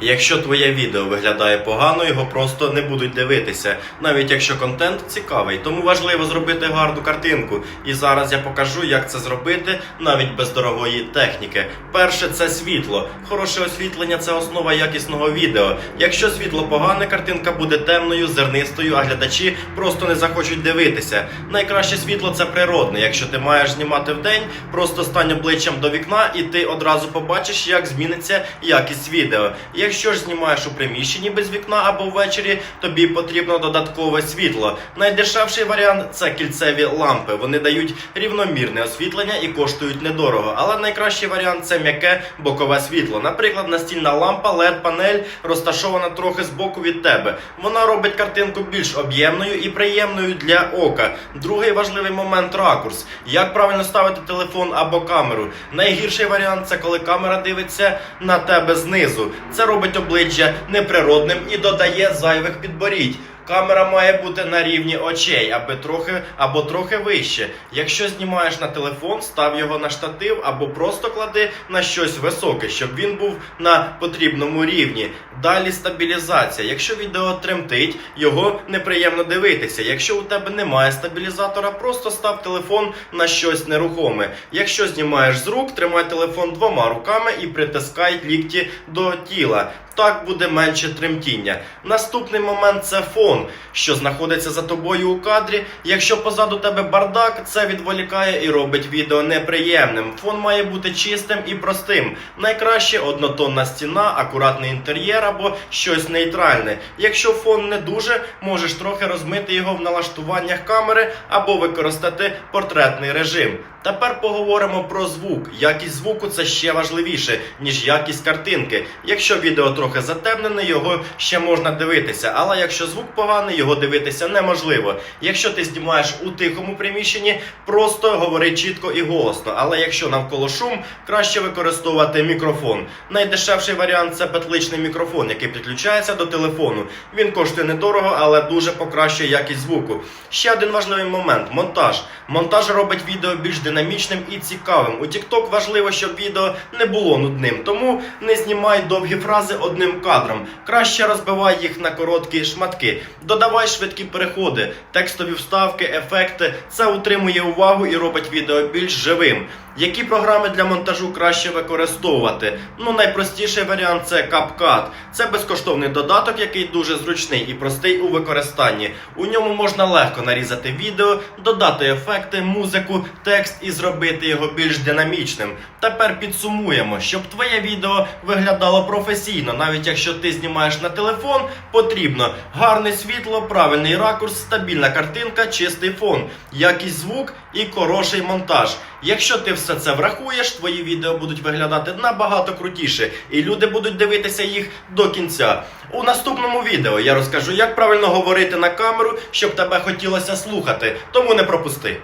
Якщо твоє відео виглядає погано, його просто не будуть дивитися, навіть якщо контент цікавий. Тому важливо зробити гарну картинку. І зараз я покажу, як це зробити навіть без дорогої техніки. Перше це світло. Хороше освітлення це основа якісного відео. Якщо світло погане, картинка буде темною, зернистою, а глядачі просто не захочуть дивитися. Найкраще світло це природне. Якщо ти маєш знімати вдень, просто стань обличчям до вікна, і ти одразу побачиш, як зміниться якість відео. Якщо ж знімаєш у приміщенні без вікна або ввечері, тобі потрібно додаткове світло. Найдешевший варіант це кільцеві лампи. Вони дають рівномірне освітлення і коштують недорого. Але найкращий варіант це м'яке бокове світло. Наприклад, настільна лампа led панель розташована трохи збоку від тебе. Вона робить картинку більш об'ємною і приємною для ока. Другий важливий момент ракурс. Як правильно ставити телефон або камеру? Найгірший варіант це коли камера дивиться на тебе знизу. Це робить обличчя неприродним і додає зайвих підборідь. Камера має бути на рівні очей, аби трохи або трохи вище. Якщо знімаєш на телефон, став його на штатив або просто клади на щось високе, щоб він був на потрібному рівні. Далі стабілізація. Якщо відео тремтить, його неприємно дивитися. Якщо у тебе немає стабілізатора, просто став телефон на щось нерухоме. Якщо знімаєш з рук, тримай телефон двома руками і притискай лікті до тіла. Так буде менше тремтіння. Наступний момент це фон, що знаходиться за тобою у кадрі. Якщо позаду тебе бардак, це відволікає і робить відео неприємним. Фон має бути чистим і простим. Найкраще однотонна стіна, акуратний інтер'єр або щось нейтральне. Якщо фон не дуже, можеш трохи розмити його в налаштуваннях камери або використати портретний режим. Тепер поговоримо про звук. Якість звуку це ще важливіше, ніж якість картинки. Якщо відео трохи затемнене, його ще можна дивитися, але якщо звук поганий, його дивитися неможливо. Якщо ти знімаєш у тихому приміщенні, просто говори чітко і голосно. Але якщо навколо шум, краще використовувати мікрофон. Найдешевший варіант це петличний мікрофон, який підключається до телефону. Він коштує недорого, але дуже покращує якість звуку. Ще один важливий момент монтаж. Монтаж робить відео більш динамічним і цікавим. У TikTok важливо, щоб відео не було нудним, тому не знімай довгі фрази одним кадром. Краще розбивай їх на короткі шматки. Додавай швидкі переходи, текстові вставки, ефекти. Це утримує увагу і робить відео більш живим. Які програми для монтажу краще використовувати? Ну, найпростіший варіант це CapCut. Це безкоштовний додаток, який дуже зручний і простий у використанні. У ньому можна легко нарізати відео, додати ефекти, музику, текст і зробити його більш динамічним. Тепер підсумуємо, щоб твоє відео виглядало професійно, навіть якщо ти знімаєш на телефон, потрібно гарне світло, правильний ракурс, стабільна картинка, чистий фон, якість звук і хороший монтаж. Якщо ти все це врахуєш, твої відео будуть виглядати набагато крутіше, і люди будуть дивитися їх до кінця. У наступному відео я розкажу, як правильно говорити на камеру, щоб тебе хотілося слухати. Тому не пропусти.